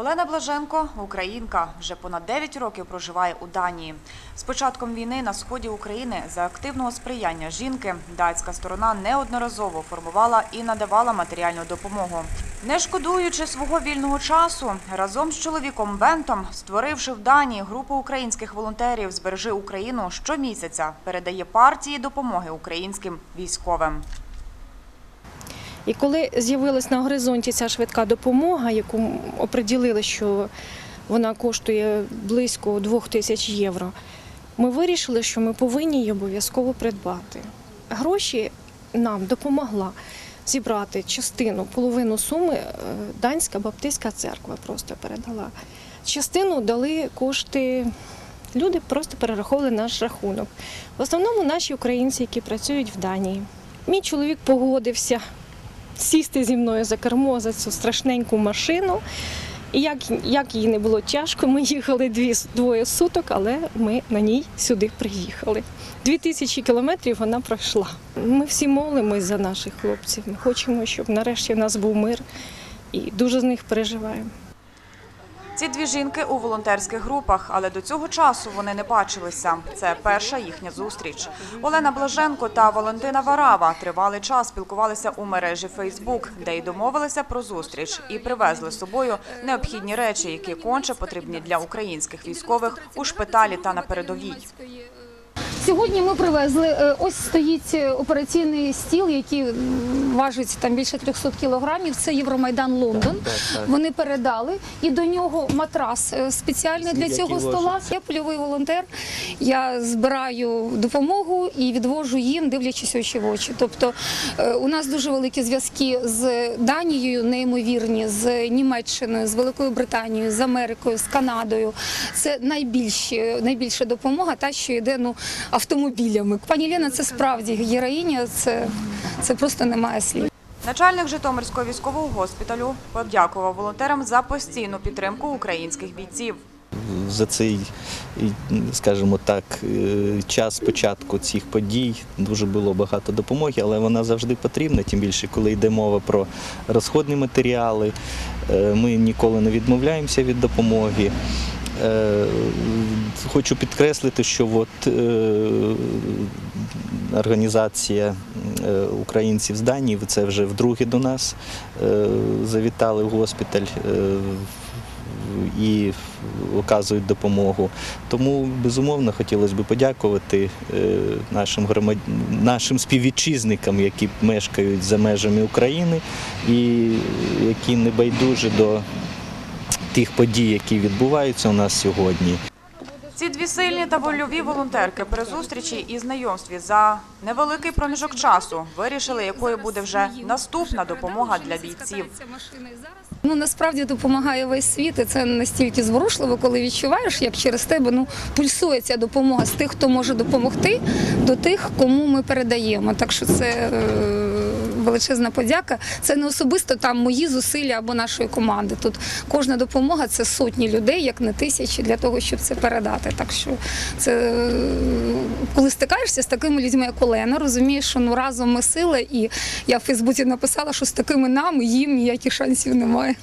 Олена Блаженко – українка. Вже понад 9 років проживає у Данії. З початком війни на сході України за активного сприяння жінки датська сторона неодноразово формувала і надавала матеріальну допомогу. Не шкодуючи свого вільного часу, разом з чоловіком Бентом, створивши в Данії групу українських волонтерів «Збережи Україну» щомісяця, передає партії допомоги українським військовим. І коли з'явилась на горизонті ця швидка допомога, яку оприділили, що вона коштує близько 2 тисяч євро, ми вирішили, що ми повинні її обов'язково придбати. Гроші нам допомогла зібрати частину, половину суми е, Данська Баптистська церква просто передала. Частину дали кошти. Люди просто перераховували наш рахунок. В основному наші українці, які працюють в Данії. Мій чоловік погодився сісти зі мною за кермо за цю страшненьку машину. І як, як їй не було тяжко, ми їхали дві, двоє суток, але ми на ній сюди приїхали. Дві тисячі кілометрів вона пройшла. Ми всі молимось за наших хлопців. Ми хочемо, щоб нарешті в нас був мир і дуже з них переживаємо. Ці дві жінки у волонтерських групах, але до цього часу вони не бачилися. Це перша їхня зустріч. Олена Блаженко та Валентина Варава тривалий час спілкувалися у мережі Фейсбук, де й домовилися про зустріч і привезли з собою необхідні речі, які конче потрібні для українських військових у шпиталі та на передовій. Сьогодні ми привезли. е, Ось стоїть е, операційний стіл, який важить там більше 300 кілограмів. Це Євромайдан Лондон. Вони передали і до нього матрас е, спеціальний для цього стола. Я польовий волонтер. Я збираю допомогу і відвожу їм, дивлячись очі в очі. Тобто у нас дуже великі зв'язки з Данією, неймовірні, з Німеччиною, з Великою Британією, з Америкою, з Канадою. Це найбільші, найбільша допомога, та що йде ну автомобілями. Пані Лена, це справді героїня. Це, це просто немає слів. Начальник Житомирського військового госпіталю подякував волонтерам за постійну підтримку українських бійців. за цей, скажімо так, е, час початку цих подій дуже було багато допомоги, але вона завжди потрібна, тим більше, коли йде мова про розходні матеріали. Е, Ми ніколи не відмовляємося від допомоги. Е, Хочу підкреслити, що от, е, організація е, українців з Данії, це вже вдруге до нас е, завітали в госпіталь. е, і оказують допомогу. Тому безумовно хотілося б подякувати е, нашим громад... нашим співвітчизникам, які мешкають за межами України і які не байдужі до тих подій, які відбуваються у нас сьогодні. Ці дві сильні та вольові волонтерки при зустрічі і знайомстві за невеликий проміжок часу вирішили, якою буде вже наступна допомога для бійців. Ну насправді допомагає весь світ, і це настільки зворушливо, коли відчуваєш, як через тебе ну пульсує ця допомога з тих, хто може допомогти, до тих, кому ми передаємо. Так що це е, величезна подяка. Це не особисто там мої зусилля або нашої команди. Тут кожна допомога це сотні людей, як не тисячі, для того, щоб це передати. Так що це е, коли стикаєшся з такими людьми, як Олена, розумієш, що ну разом ми сила, і я в Фейсбуці написала, що з такими нами їм ніяких шансів немає.